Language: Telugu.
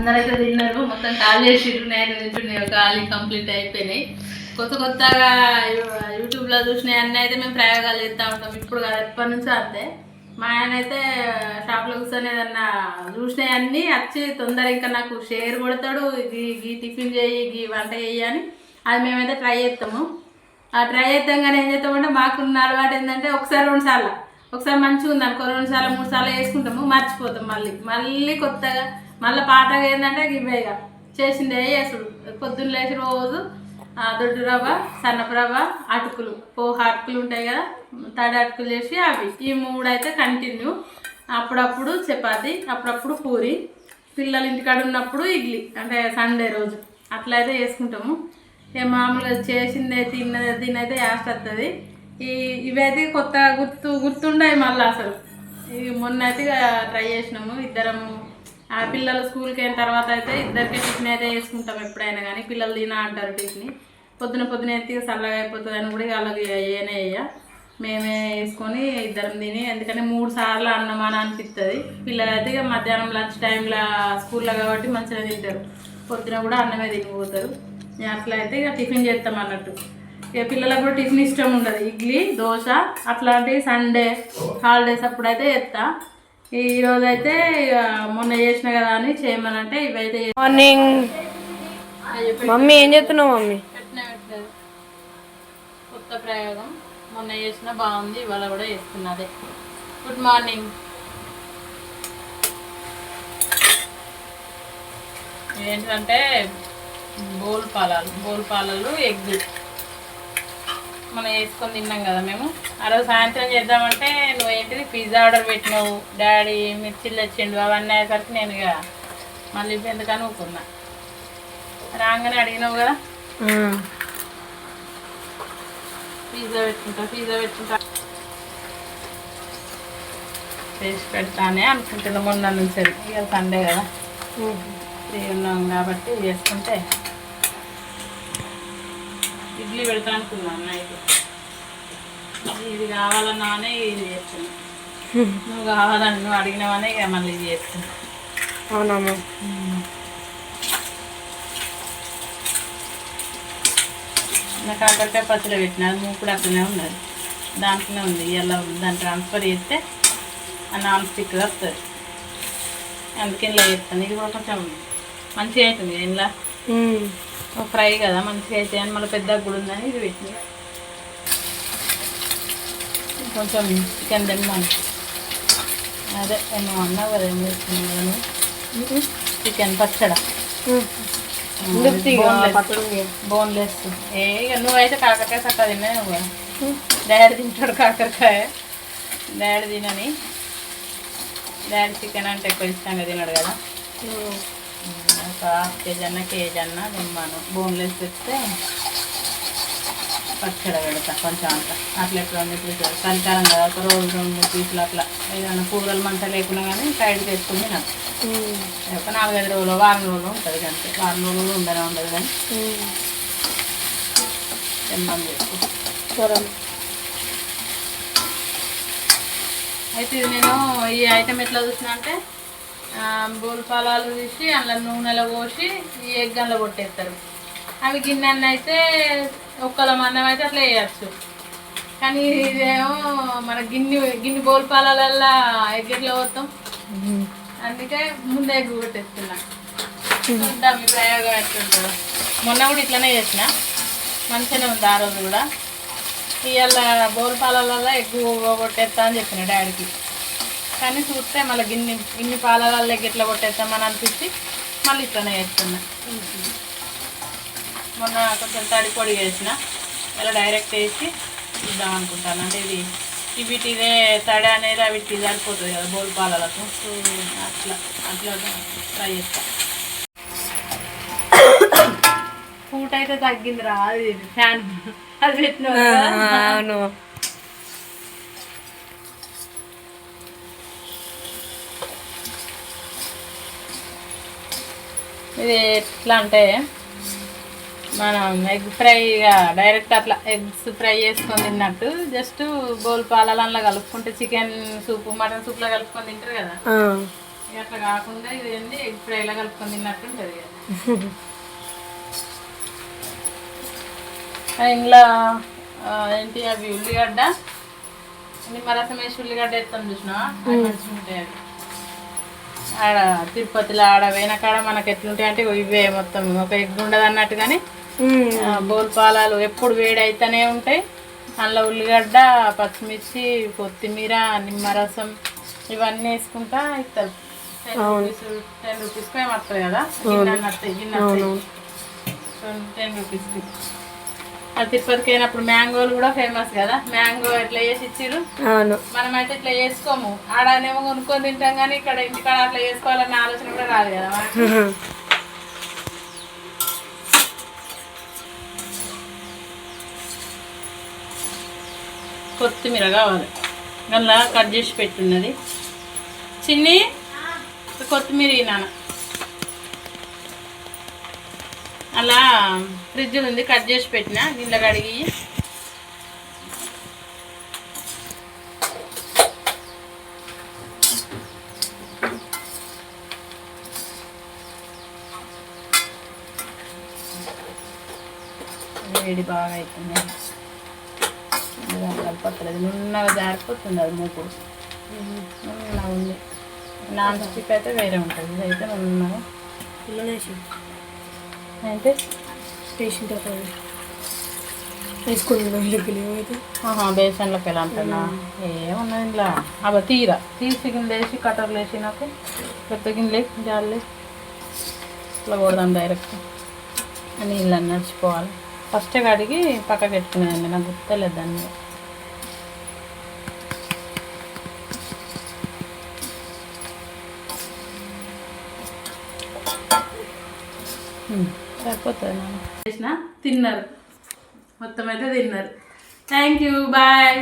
అందరైతే తిన్నారు. మొత్తం ఖాళీ చేసిర్రు నేను తింటున్నాయి ఖాళీ కంప్లీట్ అయిపోయినాయి. కొత్త కొత్తగా యూట్యూబ్లో చూసినవి అన్నీ అయితే మేము ప్రయోగాలు చేస్తూ ఉంటాం. ఇప్పుడు కాదు ఎప్పటి నుంచో అంతే. మా ఆయన అయితే షాప్లో కూర్చొని ఏదన్నా చూసినాయి అన్నీ వచ్చి తొందర ఇంకా నాకు షేర్ కొడతాడు. గీ ఈ టిఫిన్ చేయి గీ వంట చేయి అని. అది మేమైతే ట్రై చేస్తాము. ఆ ట్రై చేస్తాం కానీ ఏం చేస్తామంటే మాకున్న అలవాటు ఏంటంటే ఒకసారి రెండు సార్లు. ఒకసారి మంచిగా ఉంది అనుకో రెండు సార్లు మూడు సార్లు వేసుకుంటాము. మర్చిపోతాం మళ్ళీ. మళ్ళీ కొత్తగా మళ్ళీ పాతగా ఏంటంటే ఇవే ఇక. చేసిందే చేసుడు. పొద్దున్న లేచి రోజు ఆ, దొడ్డు రవ్వ సన్నపు రవ్వ అటుకులు. పోహ అటుకులు ఉంటాయి కదా తడి అటుకులు చేసి అవి. ఈ మూడు అయితే కంటిన్యూ. అప్పుడప్పుడు చపాతి అప్పుడప్పుడు పూరి. పిల్లలు ఇంటికాడ ఉన్నప్పుడు ఇడ్లీ అంటే సండే రోజు. అట్లా అయితే చేసుకుంటాము. ఇక మామూలుగా చేసిందే తిన్నదే తినైతే యాస్ట్ వస్తుంది ఈ ఇవైతే కొత్త గుర్తు గుర్తుండయి మళ్ళీ అసలు. ఇవి మొన్న అయితే ఇక ట్రై చేసినాము ఇద్దరము ఆ పిల్లలు స్కూల్కి అయిన తర్వాత అయితే ఇద్దరికి టిఫిన్ అయితే వేసుకుంటాం ఎప్పుడైనా కానీ. పిల్లలు తిన అంటారు టిఫిన్. పొద్దున పొద్దున ఎత్తి చల్లగా అయిపోతుంది అని కూడా ఇక అలాగే ఏనే వేయ మేమే వేసుకొని ఇద్దరం తిని ఎందుకంటే మూడు సార్లు అన్నం అని అనిపిస్తుంది పిల్లలు అయితే ఇక మధ్యాహ్నం లంచ్ టైంలో స్కూల్లో కాబట్టి మంచిగా తింటారు. పొద్దున కూడా అన్నమే తినిపోతారు. అట్లా అయితే ఇక టిఫిన్ చేస్తాం అన్నట్టు. ఇక పిల్లలకు కూడా టిఫిన్ ఇష్టం ఉండదు. ఇడ్లీ దోశ అట్లాంటివి సండే హాలిడేస్ అప్పుడైతే చేస్తా. ఈ రోజు అయితే మొన్న చేసిన కదా అని చేయమనంటే ఇవైతే మార్నింగ్. మమ్మీ ఏం చేస్తున్నావు మమ్మీ? కొత్త ప్రయోగం. మొన్న చేసిన బాగుంది ఇవాళ కూడా చేస్తున్నదే గుడ్ మార్నింగ్ ఏంటంటే బోల్ పాలాలు బోల్ పాలలు ఎగ్. మనం వేసుకొని తిన్నాం కదా మేము. ఆ రోజు సాయంత్రం చేద్దామంటే నువ్వు ఏంటిది పిజ్జా ఆర్డర్ పెట్టినావు డాడీ మిర్చిలు తెచ్చిండు అవన్నీ అయ్యేసరికి నేను ఇక మళ్ళీ ఎందుకని ఊకున్నా రాగానే అడిగినావు కదా. పిజ్జా పెట్టుకుంటా పిజ్జా పెట్టుకుంటా. చేసి పెడతానే అనుకుంటున్నా మొన్న నుంచి. ఇక సండే కదా. ఫ్రీ ఉన్నాం కాబట్టి చేసుకుంటే ఇడ్లీ పెడతా అనుకున్నాను నైట్ ఇది కావాలన్నానే ఇది చేస్తున్నా. నువ్వు కావాలని నువ్వు అడిగినావనే ఇక మళ్ళీ ఇది చేస్తున్నా. అవునమ్మా నా కాకరకాయ పచ్చడి పెట్టిన అది మూకుడు అట్లనే ఉన్నది. దాంట్లోనే ఉంది ఇలా దాన్ని ట్రాన్స్ఫర్ చేస్తే ఆ నాన్ స్టిక్ వస్తుంది. అందుకే ఇలా చేస్తాను. ఇది కూడా కొంచెం మంచిగా అవుతుంది ఇంట్లో ఫ్రై కదా మంచిగా అయితే. అని మళ్ళీ పెద్దగా కూడా ఉందని ఇది పెట్టింది. కొంచెం చికెన్ తిన్నాను అదే ఏమో అన్నావు కదా ఏం చేస్తున్నాను చికెన్ పచ్చడా. బోన్లెస్. ఏ నువ్వైతే కాకరకాయ చక్కగా తిన్నా నువ్వు డాడీ తింటాడు కాకరకాయ. డాడీ తినని. డాడీ చికెన్ అంటే ఎక్కువ ఇష్టంగా తినడు కదా. ఒక హాఫ్ కేజీ అన్న కేజీ అన్న తిన్నాను బోన్లెస్ తెస్తే పచ్చడి పెడతా కొంచెం అంత. అట్లా ఎప్పుడు ఉంది చూసారు చలికాలం కదా ఒక రోజు రెండు పీసులు అట్లా. ఏదైనా కూరలు మంట లేకున్నా కానీ సైడ్ చేసుకుని నాకు ఒక నాలుగైదు రోజులు వారం రోజులు ఉంటుంది అంతే వారం రోజులు ఉండనే ఉండదు కానీ తిన్నాం చేసుకో అయితే ఇది నేను ఈ ఐటెం ఎట్లా చూసిన అంటే బోల్ ఫలాలు తీసి అందులో నూనెలో పోసి ఈ ఎగ్ అందులో కొట్టేస్తారు. అవి గిన్నెన్న అయితే ఒక్కల మందం అయితే అట్లా వేయచ్చు కానీ ఇదేమో మన గిన్నె గిన్నె బోల్ పాలలల్లా ఎగ్ ఎట్లా పోతాం? అందుకే ముందే ఎగ్ కొట్టేస్తున్నా. చూద్దాం ఈ ప్రయోగం ఎట్లుంటుందో మొన్న కూడా ఇట్లనే చేసిన. మంచిగానే ఉంది ఆ రోజు కూడా. ఇవాళ బోల్ పాలలలో ఎగ్గు కొట్టేస్తా అని చెప్పిన డాడీకి. కానీ చూస్తే మళ్ళీ గిన్నె ఇన్ని పాలలలో ఎట్లా కొట్టేస్తామని అనిపించి మళ్ళీ ఇట్లనే వేస్తున్నా మొన్న కొంచెం తడి పొడి వేసిన ఇలా డైరెక్ట్ వేసి ఇద్దాం అనుకుంటాను. అంటే ఇది వీటిదే తడి అనేది వీటికి సరిపోతుంది కదా బోల్ పాలలకు. అట్లా అట్లా ట్రై చేస్తా. పూట అయితే తగ్గింది రా అది ఫ్యాన్ అది పెట్టిన ఇది ఎట్లా అంటే మనం ఎగ్ ఫ్రైగా డైరెక్ట్ అట్లా ఎగ్స్ ఫ్రై చేసుకొని తిన్నట్టు జస్ట్ బోల్ పాలలో కలుపుకుంటే చికెన్ సూప్ మటన్ సూప్లో కలుపుకొని తింటారు కదా. అట్లా కాకుండా ఇది ఏంది ఎగ్ ఫ్రైలా కలుపుకొని తిన్నట్టు ఉంటుంది ఆ, ఇంట్లో ఏంటి అవి ఉల్లిగడ్డ నిమ్మరసం వేసి ఉల్లిగడ్డ ఎత్తాం చూసినావా? అవి మంచిగా ఉంటాయి అవి. ఆడ తిరుపతిలో ఆడ పోయిన కాడ మనకి ఎట్లుంటాయి అంటే ఇవే మొత్తం ఒక ఎగ్ ఉండదు అన్నట్టు కానీ బోల్పాలాలు ఎప్పుడు వేడి అయితేనే ఉంటాయి. అందులో ఉల్లిగడ్డ పచ్చిమిర్చి కొత్తిమీర నిమ్మరసం ఇవన్నీ వేసుకుంటా ఇస్తారు. టెన్ రూపీస్ టెన్ రూపీస్కి ఏమి వస్తుంది కదా? గిన్నె వస్తాయి గిన్నె వస్తాయి టెన్ రూపీస్కి తిరుపతికి అయినప్పుడు మ్యాంగోలు కూడా ఫేమస్ కదా. మ్యాంగో ఎట్లా చేసి ఇచ్చిర్రు? అవును. మనమైతే ఇట్లా చేసుకోము. ఆడనేమో కొనుక్కొని తింటాం కానీ ఇక్కడ ఇంటికాడ అట్లా చేసుకోవాలన్న ఆలోచన కూడా రాదు కదా కొత్తిమీర కావాలి. అలా కట్ చేసి పెట్టున్నది. చిన్ని కొత్తిమీర నాన్న అలా ఫ్రిడ్జ్ ఉంది కట్ చేసి పెట్టిన. గిన్నె కడిగి. వేడి బాగా అవుతుంది కలపట్లేదు నున్నగా జారిపోతుంది అది మూకుడు నున్నగా ఉంది. నాన్ స్టిక్ అయితే వేరే ఉంటుంది. ఇదైతే నున్నగా. పిల్లలేసి అయితే పేషెంట్ అవుతుంది వేసుకొని దగ్గర ఆహా బేసన్లోకి ఎలా అంటున్నా ఏమున్నది ఇంట్లో అవి తీర. తీసి గిన్నె వేసి కట్టర్లు వేసి నాకు పెద్ద గిన్నెలే జాలే ఇట్లా కొడదాం డైరెక్ట్. నీళ్ళు నడిచిపోవాలి. ఫస్ట్ కడిగి పక్కకి పెట్టుకునేదండి నాకు గుర్తులేదు దాని మీద. సరిపోతుంది? చేసిన తిన్నారు. మొత్తం అయితే తిన్నారు. Thank you bye